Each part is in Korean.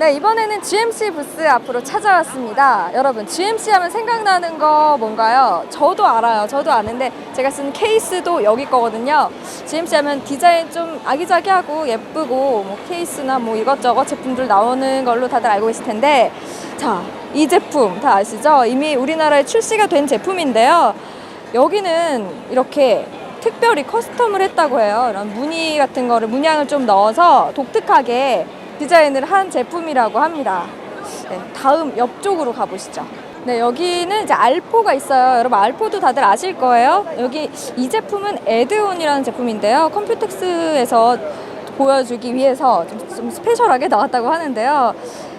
네, 이번에는 GMC 부스 앞으로 찾아왔습니다. 여러분, GMC 하면 생각나는 거 뭔가요? 저도 알아요. 저도 아는데 제가 쓴 케이스도 여기 거거든요. GMC 하면 디자인 좀 아기자기하고 예쁘고 뭐 케이스나 뭐 이것저것 제품들 나오는 걸로 다들 알고 계실 텐데 자, 이 제품 다 아시죠? 이미 우리나라에 출시가 된 제품인데요. 여기는 이렇게 특별히 커스텀을 했다고 해요. 이런 무늬 같은 거를 문양을 좀 넣어서 독특하게 디자인을 한 제품이라고 합니다. 네, 다음 옆쪽으로 가보시죠. 네, 여기는 이제 알포가 있어요. 여러분 알포도 다들 아실 거예요. 여기 이 제품은 에드온이라는 제품인데요. 컴퓨텍스에서 보여주기 위해서 좀, 좀 스페셜하게 나왔다고 하는데요.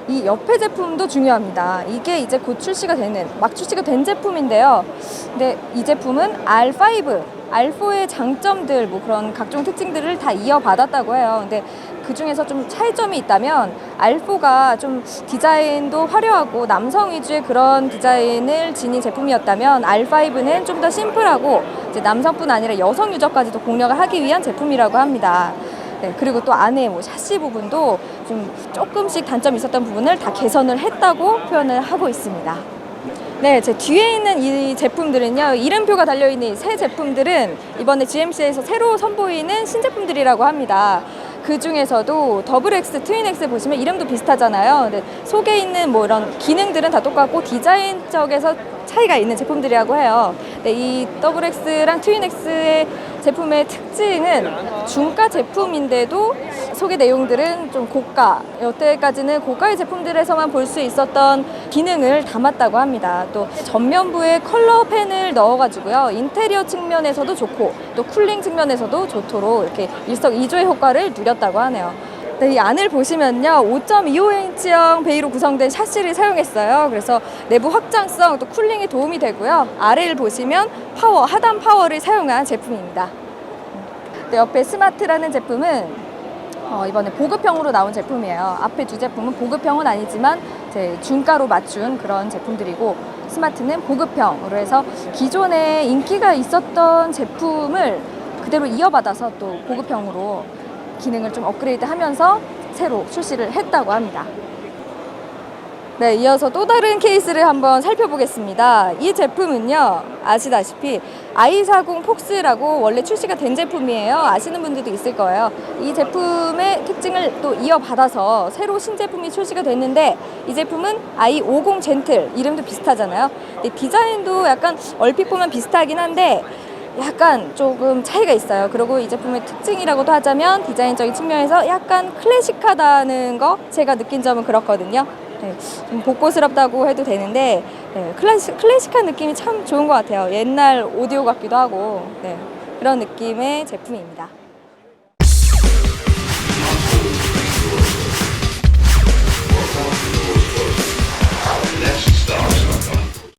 이 옆에 제품도 중요합니다. 이게 이제 곧 출시가 되는 막 출시가 된 제품인데요. 근데 이 제품은 R5, R4의 장점들 뭐 그런 각종 특징들을 다 이어받았다고 해요. 근데 그 중에서 좀 차이점이 있다면 R4가 좀 디자인도 화려하고 남성 위주의 그런 디자인을 지닌 제품이었다면 R5는 좀 더 심플하고 이제 남성뿐 아니라 여성 유저까지도 공략을 하기 위한 제품이라고 합니다. 네, 그리고 또 안에 뭐 샤시 부분도 좀 조금씩 단점이 있었던 부분을 다 개선을 했다고 표현을 하고 있습니다. 네, 제 뒤에 있는 이 제품들은요, 이름표가 달려있는 이 새 제품들은 이번에 GMC에서 새로 선보이는 신제품들이라고 합니다. 그 중에서도 더블 X, 트윈 X 보시면 이름도 비슷하잖아요. 근데 속에 있는 뭐 이런 기능들은 다 똑같고 디자인 쪽에서 차이가 있는 제품들이라고 해요. 네, 이 더블 X랑 트윈 X의 제품의 특징은 중가 제품인데도 소개 내용들은 좀 고가, 여태까지는 고가의 제품들에서만 볼 수 있었던 기능을 담았다고 합니다. 또 전면부에 컬러 펜을 넣어가지고요. 인테리어 측면에서도 좋고 또 쿨링 측면에서도 좋도록 이렇게 일석이조의 효과를 누렸다고 하네요. 네, 이 안을 보시면요. 5.25인치형 베이로 구성된 샤시를 사용했어요. 그래서 내부 확장성 또 쿨링에 도움이 되고요. 아래를 보시면 파워, 하단 파워를 사용한 제품입니다. 네, 옆에 스마트라는 제품은 어, 이번에 보급형으로 나온 제품이에요. 앞에 두 제품은 보급형은 아니지만 이제 중가로 맞춘 그런 제품들이고 스마트는 보급형으로 해서 기존에 인기가 있었던 제품을 그대로 이어받아서 또 보급형으로 기능을 좀 업그레이드 하면서 새로 출시를 했다고 합니다. 네, 이어서 또 다른 케이스를 한번 살펴보겠습니다. 이 제품은요, 아시다시피 i40 폭스라고 원래 출시가 된 제품이에요. 아시는 분들도 있을 거예요. 이 제품의 특징을 또 이어받아서 새로 신제품이 출시가 됐는데 이 제품은 i50 젠틀, 이름도 비슷하잖아요. 디자인도 약간 얼핏 보면 비슷하긴 한데 약간 조금 차이가 있어요. 그리고 이 제품의 특징이라고도 하자면 디자인적인 측면에서 약간 클래식하다는 거 제가 느낀 점은 그렇거든요. 네, 좀 복고스럽다고 해도 되는데 네, 클래식, 클래식한 느낌이 참 좋은 것 같아요. 옛날 오디오 같기도 하고 네, 그런 느낌의 제품입니다.